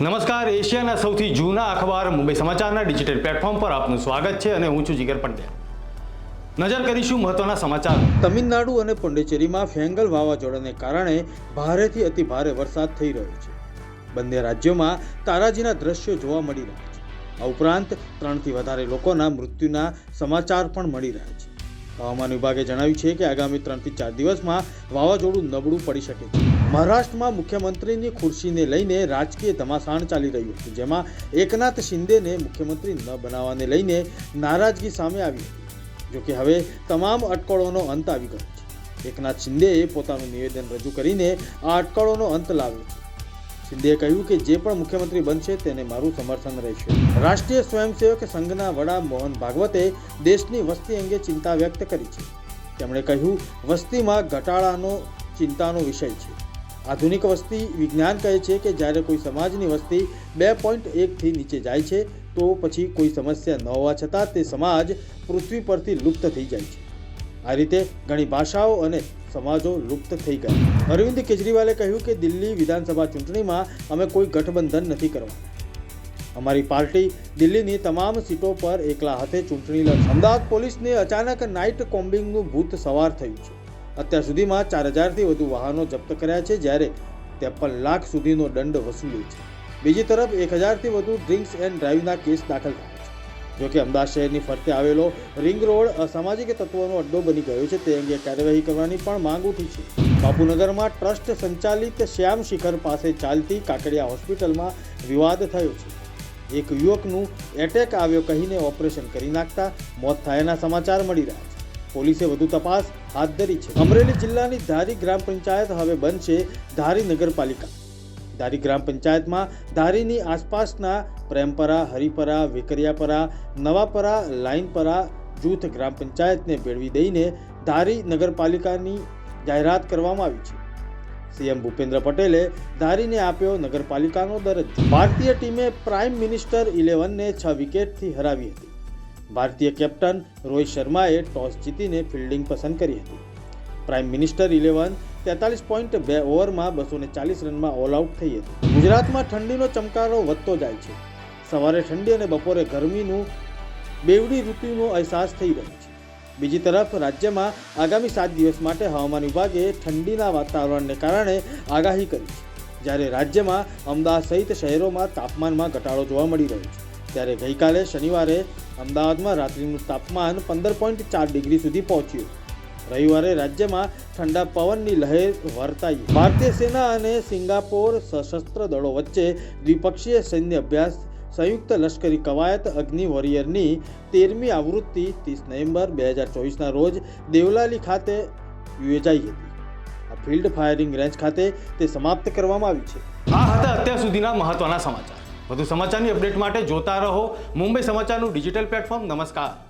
નમસ્કાર, એશિયાના સૌથી જૂના અખબાર મુંબઈ સમાચારના ડિજિટલ પ્લેટફોર્મ પર આપનું સ્વાગત છે અને હું છું જીગર પંડ્યા. નજર કરીશું મહત્વના સમાચાર. તમિલનાડુ અને પોંડિચેરીમાં ફેંગલ વાવાઝોડાને કારણે ભારેથી અતિ ભારે વરસાદ થઈ રહ્યો છે. બંને રાજ્યોમાં તારાજીના દ્રશ્યો જોવા મળી રહ્યા છે. આ ઉપરાંત ત્રણથી વધારે લોકોના મૃત્યુના સમાચાર પણ મળી રહ્યા છે. હવામાન વિભાગે જણાવ્યું છે કે આગામી ત્રણથી ચાર દિવસમાં વાવાઝોડું નબળું પડી શકે છે. મહારાષ્ટ્રમાં મુખ્યમંત્રીની ખુરશીને લઈને રાજકીય ધમાસાણ ચાલી રહ્યું હતું જેમાં એકનાથ શિંદેને મુખ્યમંત્રી ન બનાવવાને લઈને નારાજગી સામે આવી હતી. જોકે હવે તમામ અટકળોનો અંત આવી ગયો છે. એકનાથ શિંદેએ પોતાનું નિવેદન રજૂ કરીને આ અટકળોનો અંત લાવ્યો છે. શિંદેએ કહ્યું કે જે પણ મુખ્યમંત્રી બનશે તેને મારું સમર્થન રહેશે. રાષ્ટ્રીય સ્વયંસેવક સંઘના વડા મોહન ભાગવતે દેશની વસ્તી અંગે ચિંતા વ્યક્ત કરી છે. તેમણે કહ્યું, વસ્તીમાં ઘટાડાનો, ચિંતાનો વિષય છે. આધુનિક વસ્તી વિજ્ઞાન કહે છે કે જ્યારે કોઈ સમાજની વસ્તી બે પોઈન્ટ એકથી નીચે જાય છે, તો પછી કોઈ સમસ્યા ન હોવા છતાં તે સમાજ પૃથ્વી પરથી લુપ્ત થઈ જાય છે. આ રીતે ઘણી ભાષાઓ અને સમાજો લુપ્ત થઈ ગયા. અરવિંદ કેજરીવાલે કહ્યું કે દિલ્હી વિધાનસભા ચૂંટણીમાં અમે કોઈ ગઠબંધન નથી કરવાના. અમારી પાર્ટી દિલ્હીની તમામ સીટો પર એકલા હાથે ચૂંટણી લડશે. અમદાવાદ પોલીસને અચાનક નાઇટ કોમ્બિંગનું ભૂત સવાર થયું છે. અત્યાર સુધીમાં ચાર હજારથી વધુ વાહનો જપ્ત કર્યા છે, જ્યારે ત્રેપન લાખ સુધીનો દંડ વસૂલ્યો છે. બીજી તરફ એક હજારથી વધુ ડ્રિંક્સ એન્ડ ડ્રાઇવના કેસ દાખલ થયા. જોકે અમદાવાદ શહેરની ફરતે આવેલો રિંગ રોડ અસામાજિક તત્વોનો અડ્ડો બની ગયો છે. તે અંગે કાર્યવાહી કરવાની પણ માંગ ઉઠી છે. બાપુનગરમાં ટ્રસ્ટ સંચાલિત શ્યામ શિખર પાસે ચાલતી કાકડિયા હોસ્પિટલમાં વિવાદ થયો છે. એક યુવકનું એટેક આવ્યો કહીને ઓપરેશન કરી નાખતા મોત થયાના સમાચાર મળી રહ્યા છે. પોલીસે વધુ તપાસ હાથ ધરી છે. અમરેલી જિલ્લાની ધારી ગ્રામ પંચાયત હવે બનશે ધારી નગરપાલિકા. ધારી ગ્રામ પંચાયતમાં ધારીની આસપાસના પ્રેમપરા, હરિપરા, વિકરિયાપરા, નવાપરા, લાઇનપરા જૂથ ગ્રામ પંચાયતને ભેળવી દઈને ધારી નગરપાલિકાની જાહેરાત કરવામાં આવી છે. સીએમ ભૂપેન્દ્ર પટેલે ધારીને આપ્યો નગરપાલિકાનો દરજ્જો. ભારતીય ટીમે પ્રાઇમ મિનિસ્ટર ઇલેવનને છ વિકેટથી હરાવી હતી. ભારતીય કેપ્ટન રોહિત શર્માએ ટોસ જીતીને ફિલ્ડિંગ પસંદ કરી હતી. પ્રાઇમ મિનિસ્ટર ઇલેવન તેતાલીસ પોઈન્ટ બે ઓવરમાં બસો ને ચાલીસ રનમાં ઓલ આઉટ થઈ હતી. ગુજરાતમાં ઠંડીનો ચમકારો વધતો જાય છે. સવારે ઠંડી અને બપોરે ગરમીનું, બેવડી ઋતુનો અહેસાસ થઈ રહ્યો છે. બીજી તરફ રાજ્યમાં આગામી સાત દિવસ માટે હવામાન વિભાગે ઠંડીના વાતાવરણને કારણે આગાહી કરી છે. જ્યારે રાજ્યમાં અમદાવાદ સહિત શહેરોમાં તાપમાનમાં ઘટાડો જોવા મળી રહ્યો છે. ત્યારે ગઈકાલે શનિવારે અમદાવાદમાં રાત્રિનું તાપમાન પંદર પોઈન્ટ ચાર ડિગ્રી સુધી પહોંચ્યું. રવિવારે રાજ્યમાં ઠંડા પવનની લહેર વર્તાઈ. ભારતીય સેના અને સિંગાપોર સશસ્ત્ર દળો વચ્ચે દ્વિપક્ષીય સૈન્ય અભ્યાસ, સંયુક્ત લશ્કરી કવાયત, અગ્નિ વોરિયરની તેરમી આવૃત્તિ ત્રીસ નવેમ્બર બે હજાર ચોવીસના રોજ દેવલાલી ખાતે યોજાઈ હતી. આ ફિલ્ડ ફાયરિંગ રેન્જ ખાતે તે સમાપ્ત કરવામાં આવી છે. આ હતા અત્યાર સુધીના મહત્વના સમાચાર. વધુ સમાચારની અપડેટ માટે જોતા રહો મુંબઈ સમાચારનું ડિજિટલ પ્લેટફોર્મ. નમસ્કાર.